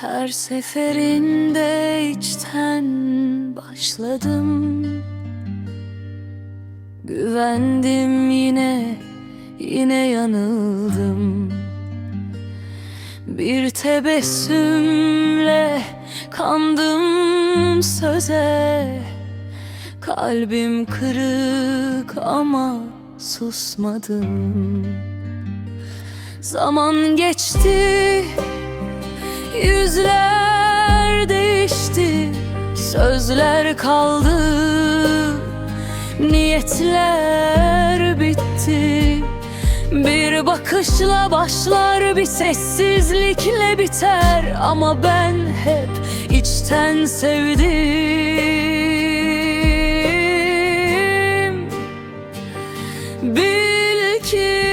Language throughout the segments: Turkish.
Her seferinde içten başladım. Güvendim yine, yine yanıldım. Bir tebessümle kandım söze. Kalbim kırık ama susmadım. Zaman geçti Yüzler değişti Sözler kaldı Niyetler bitti. Bir bakışla başlar Bir sessizlikle biter. Ama ben hep içten sevdim. Bil ki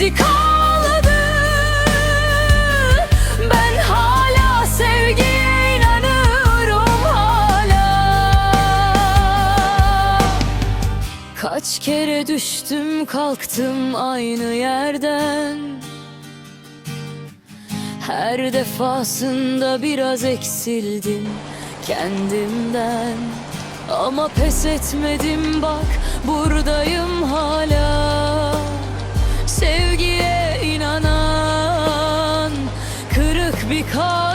izi kaldı Ben hala sevgiye inanıyorum hala. Kaç kere düştüm kalktım aynı yerden. Her defasında biraz eksildim kendimden. Ama pes etmedim bak buradayım hala Sevgiye inanan kırık bir kalp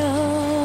love.